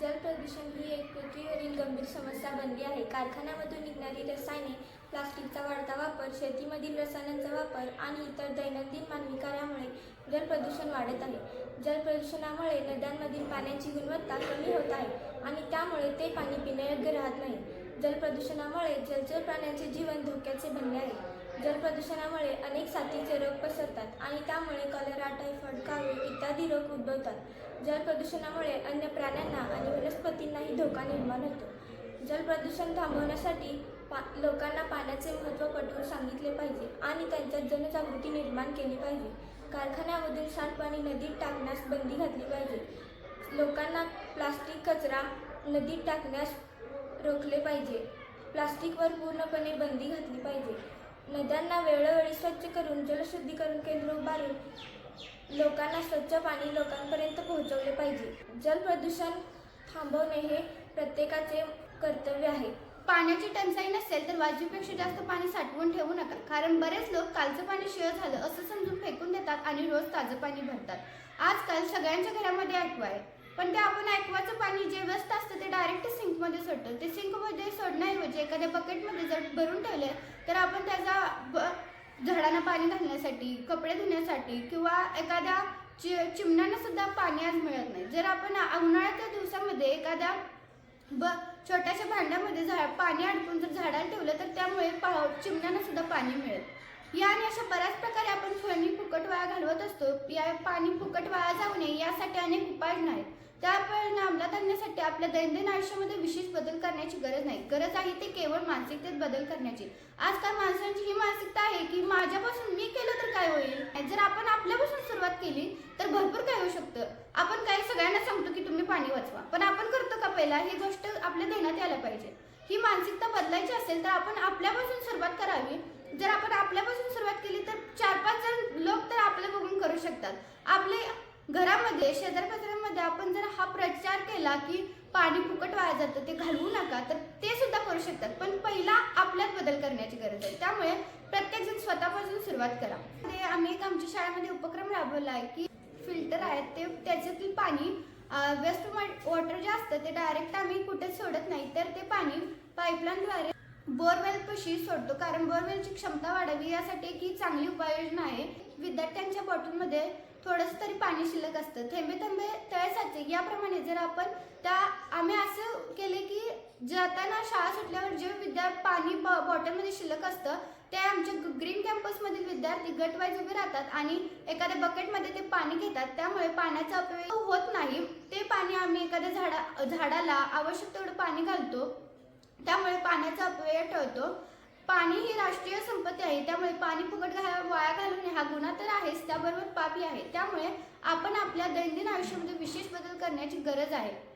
जल प्रदूषण ही एक पृथ्वीवरील गंभीर समस्या बनली आहे. कारखान्यामधून निघणारी रसायने प्लास्टिकचा वाढता वापर शेतीमधील रसायनांचा वापर आणि इतर दैनंदिन मानवी कार्यामुळे जल प्रदूषण वाढत आहे. जल प्रदूषणामुळे नद्यांमधील पाण्याची गुणवत्ता कमी होत आहे आणि त्यामुळे ते पाणी पिण्यायोग्य राहत नाही. जल प्रदूषणामुळे जलचर प्राण्यांचे जीवन धोक्याचे जल प्रदूषणामुळे अनेक साथीचे रोग पसरतात आणि त्यामुळे कॉलरा टायफॉइड कावीळ इत्यादी रोग उद्भवतात. जल प्रदूषणामुळे अन्य प्राण्यांना आणि वनस्पतींनाही धोका निर्माण होतो. जल प्रदूषण थांबवण्यासाठी पा लोकांना पाण्याचे महत्त्व पटवून सांगितले पाहिजे आणि त्यांच्यात जनजागृती निर्माण केली पाहिजे. कारखान्यामधील सांडपाणी नदीत टाकण्यास बंदी घातली पाहिजे. लोकांना प्लास्टिक कचरा नदीत टाकण्यास रोखले पाहिजे. प्लास्टिकवर पूर्णपणे बंदी घातली पाहिजे. नद्यांना वेळोवेळी स्वच्छ करून जलशुद्धीकरण केंद्र उभारून लोकांना स्वच्छ पाणी लोकांपर्यंत पोहोचवले पाहिजे. जल प्रदूषण थांबवणे हे प्रत्येकाचे कर्तव्य आहे. पाण्याची टंचाई नसेल तर वाजवीपेक्षा जास्त पाणी साठवून ठेवू नका. कारण बरेच लोक कालचं पाणी शिळ झालं असं समजून फेकून देतात आणि रोज ताजं पाणी भरतात. आजकाल सगळ्यांच्या घरामध्ये ॲक्वा आहे. पण ते आपण ॲक्वाचं पाणी जे व्यस्त असतं ते डायरेक्ट सिंकमध्ये सोडतं ते सिंकमध्ये सोडण्याऐवजी एखाद्या बकेटमध्ये जर भरून ठेवले तर आपण त्याचा ब- झाडांना पाणी घालण्यासाठी कपडे धुण्यासाठी किंवा एखाद्या चि चिमण्यांना सुद्धा पाणी आज मिळत नाही. जर आपण उन्हाळ्याच्या दिवसामध्ये एखाद्या ब छोट्याशा भांड्यामध्ये झाड पाणी अडकून जर झाडाला ठेवलं तर त्यामुळे पा चिमण्यांना सुद्धा पाणी मिळेल. या आणि अशा बऱ्याच प्रकारे आपण पाणी फुकट वाया घालवत असतो. या पाणी फुकट वाया जाऊ नये यासाठी अनेक उपाययोजना आहेत त्या प्रेरणा अंमलात आणण्यासाठी आपल्या दैनंदिन आयुष्यामध्ये विशेष बदल करण्याची गरज नाही. गरज आहे ते केवळ मानसिकतेत बदल करण्याची. आजकाल माणसांची ही मानसिकता आहे की माझ्यापासून मी केलं तर काय होईल? जर आपण आपल्यापासून सुरुवात केली तर भरपूर काय होऊ शकतं. आपण काही सगळ्यांना सांगतो की तुम्ही पाणी वाचवा. पण आपण करतो का पहिला? ही गोष्ट आपल्या ध्यानात यायला पाहिजे. ही मानसिकता बदलायची असेल तर आपण आपल्यापासून सुरुवात करावी. जर आपण आपल्यापासून सुरुवात केली तर चार पाच जण लोक तर आपल्या बघून करू शकतात. आपले घरामध्ये शेजार कचऱ्यामध्ये आपण जर हा प्रचार केला की पाणी फुकट वाया जातं ते घालवू नका तर ते सुद्धा करू शकतात. पण पहिला आपल्यात बदल करण्याची गरज आहे. त्यामुळे प्रत्येक जण स्वतःपासून सुरुवात करा. ते आम्ही एक आमच्या शाळेमध्ये उपक्रम राबवला आहे की फिल्टर आहेत ते त्याच्यातील पाणी वेस्ट वॉटर जे असतं ते डायरेक्ट आम्ही कुठेच सोडत नाही तर ते पाणी पाईपलाईनद्वारे बोरवेल पशी सोडतो. कारण बोरवेलची क्षमता वाढावी यासाठी एक ही चांगली उपाययोजना आहे. विद्यार्थ्यांच्या बॉटलमध्ये थोडंसं तरी पाणी शिल्लक असतं. थेंबे थेंबे तळे साचे याप्रमाणे जर आपण त्या आम्ही असं केले की जाताना शाळा सुटल्यावर जे विद्या पाणी बॉ- बॉटलमध्ये शिल्लक असतं ते आमच्या ग्रीन कॅम्पसमधील विद्यार्थी गटवाईज उभे राहतात आणि एखाद्या बकेटमध्ये ते पाणी घेतात. त्यामुळे पाण्याचा अपव्यय होत नाही. ते पाणी आम्ही एखाद्या झाडा झाडाला आवश्यक तेवढं पाणी घालतो. त्यामुळे पाण्याचा अपव्यय टळतो. पाणी ही राष्ट्रीय संपत्ती आहे. त्यामुळे पाणी फुकट वाया घालवणे हा गुन्हा तर आहेच. त्याबरोबर पापी आहे. त्यामुळे आपण आपल्या दैनंदिन आयुष्यामध्ये विशेष बदल करण्याची गरज आहे.